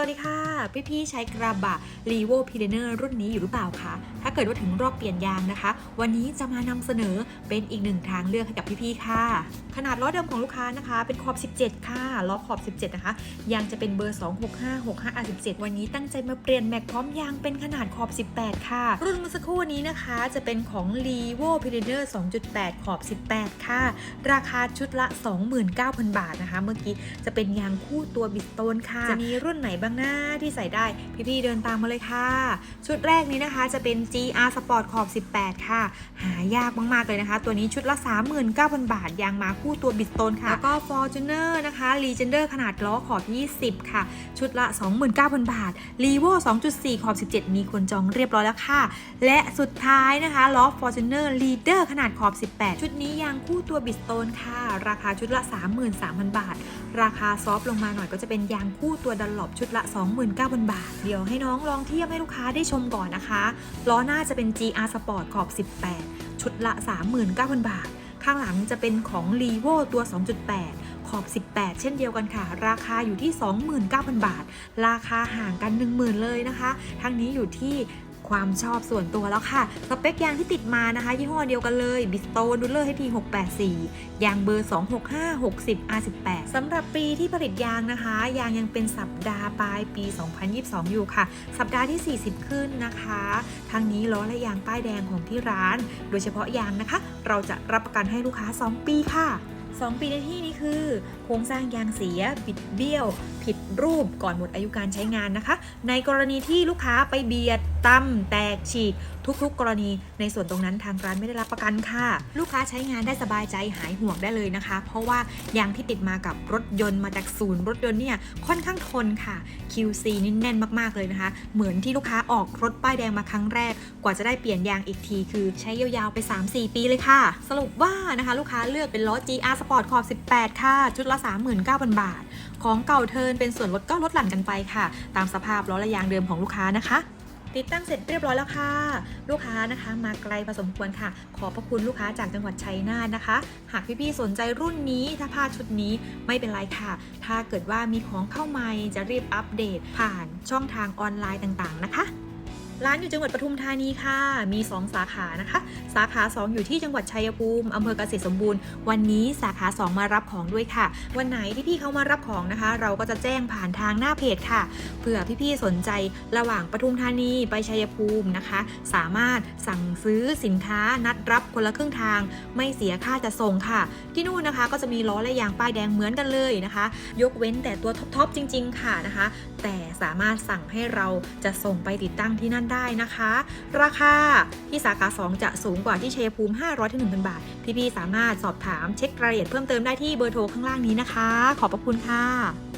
วัสดีค่ะพี่พี่ๆใช้กระบะ r e v o p i l e n e r รุ่นนี้อยู่หรือเปล่าคะ ถ้าเกิดว่าถึงรอบเปลี่ยนยางนะคะ วันนี้จะมานำเสนอเป็นอีกหนึ่งทางเลือกให้กับพี่พี่ๆค่ะ ขนาดล้อเดิมของลูกค้านะคะ เป็นขอบ 17 ค่ะ ล้อขอบ 17 นะคะ ยางจะเป็นเบอร์ 265 65 R 17 วันนี้ตั้งใจมาเปลี่ยนแม็กพร้อมยางเป็นขนาดขอบ 18 ค่ะ รุ่นเมื่อสักครู่นี้นะคะ จะเป็นของ r e v o p i l e n e r 2.8 ขอบ 18 ค่ะ ราคาชุดละ 29,000 บาทนะคะ เมื่อกี้จะเป็นยางคู่ตัวบิสโตนค่ะ จะมีรุ่นไหนบ้างหน้าที่ใส่ได้ พี่ๆเดินตามมาเลยค่ะ ชุดแรกนี้นะคะจะเป็น GR Sport ขอบ 18 ค่ะ หายากมากๆเลยนะคะ ตัวนี้ชุดละ 39,000 บาท ยางมาคู่ตัวบิสโตนค่ะ แล้วก็ Fortuner นะคะ Legender ขนาดล้อขอบ 20 ค่ะ ชุดละ 29,000 บาท r e v o 2.4 ขอบ 17 มีคนจองเรียบร้อยแล้วค่ะ และสุดท้ายนะคะล้อ Fortuner Leader ขนาดขอบ 18 ชุดนี้ยางคู่ตัวบิสโตนค่ะ ราคาชุดละ 33,000 บาท ราคาซอฟต์ลงมาหน่อยก็จะเป็นยางคู่ตัวดันหลบชุดละ 29,000 บาท เดี๋ยวให้น้องลองเทียบให้ลูกค้าได้ชมก่อนนะคะล้อหน้าจะเป็น GR Sport ขอบ 18 ชุดละ 39,000 บาท ข้างหลังจะเป็นของ l e v o ตัว 2.8 ขอบ 18 เช่นเดียวกันค่ะ ราคาอยู่ที่ 29,000 บาท ราคาห่างกัน 10,000 เลยนะคะ ทั้งนี้อยู่ที่ ความชอบส่วนตัวแล้วค่ะ สเปคยางที่ติดมานะคะ ยี่ห้อเดียวกันเลยบิสโตนดูเลอร์ให้ที684 ยางเบอร์ 265 60 R18 สำหรับปีที่ผลิตยางนะคะ ยางยังเป็นสัปดาห์ปลายปี 2022 อยู่ค่ะ สัปดาห์ที่ 40 ขึ้นนะคะ ทางนี้ล้อและยางป้ายแดงของที่ร้าน โดยเฉพาะยางนะคะ เราจะรับประกันให้ลูกค้า 2 ปีค่ะ 2 ปีในที่นี้คือ โครงสร้างยางเสีย บิดเบี้ยว ผิดรูปก่อนหมดอายุการใช้งานนะคะ ในกรณีที่ลูกค้าไปเบียดตั้มแตกฉีก ทุกๆ กรณีในส่วนตรงนั้นทางร้านไม่ได้รับประกันค่ะ ลูกค้าใช้งานได้สบายใจหายห่วงได้เลยนะคะ เพราะว่ายางที่ติดมากับรถยนต์มาจากศูนย์รถยนต์เนี่ยค่อนข้างทนค่ะ QC นี่แน่นมากๆเลยนะคะ เหมือนที่ลูกค้าออกรถป้ายแดงมาครั้งแรก กว่าจะได้เปลี่ยนยางอีกที คือใช้ยาวๆไป 3-4 ปีเลยค่ะ สรุปว่านะคะ ลูกค้าเลือกเป็นล้อ GR Sport ขอบ 18 ค่ะ ชุดละ 39,000 บาท ของเก่าเทินเป็นส่วนลดก็ลดหลั่นกันไปค่ะ ตามสภาพล้อและยางเดิมของลูกค้านะคะ ติดตั้งเสร็จเรียบร้อยแล้วค่ะ ลูกค้านะคะมาไกลพอสมควรค่ะ ขอบพระคุณลูกค้าจากจังหวัดชัยนาทนะคะ หากพี่ๆสนใจรุ่นนี้ถ้าพลาดชุดนี้ไม่เป็นไรค่ะ ถ้าเกิดว่ามีของเข้าใหม่จะรีบอัปเดตผ่านช่องทางออนไลน์ต่างๆนะคะ ร้านอยู่จังหวัดปทุมธานีค่ะ มี 2 สาขานะคะ สาขา 2 อยู่ที่จังหวัดชัยภูมิอำเภอเกษตรสมบูรณ์ วันนี้สาขา 2 มารับของด้วยค่ะ วันไหนที่พี่เขามารับของนะคะ เราก็จะแจ้งผ่านทางหน้าเพจค่ะ เผื่อพี่ๆสนใจระหว่างปทุมธานีไปชัยภูมินะคะ สามารถสั่งซื้อสินค้านัดรับคนละครึ่งทาง ไม่เสียค่าจะส่งค่ะ ที่นู่นนะคะก็จะมีล้อและยางป้ายแดงเหมือนกันเลยนะคะ ยกเว้นแต่ตัวท็อปๆจริง ๆ ค่ะนะคะ แต่สามารถสั่งให้เราจะส่งไปติดตั้งที่นั่นได้นะคะ ราคาที่สาขา 2 จะสูงกว่าที่เชยภูมิ 500ถึง1,000 บาท พี่ๆสามารถสอบถามเช็ครายละเอียดเพิ่มเติมได้ที่เบอร์โทรข้างล่างนี้นะคะ ขอบพระคุณค่ะ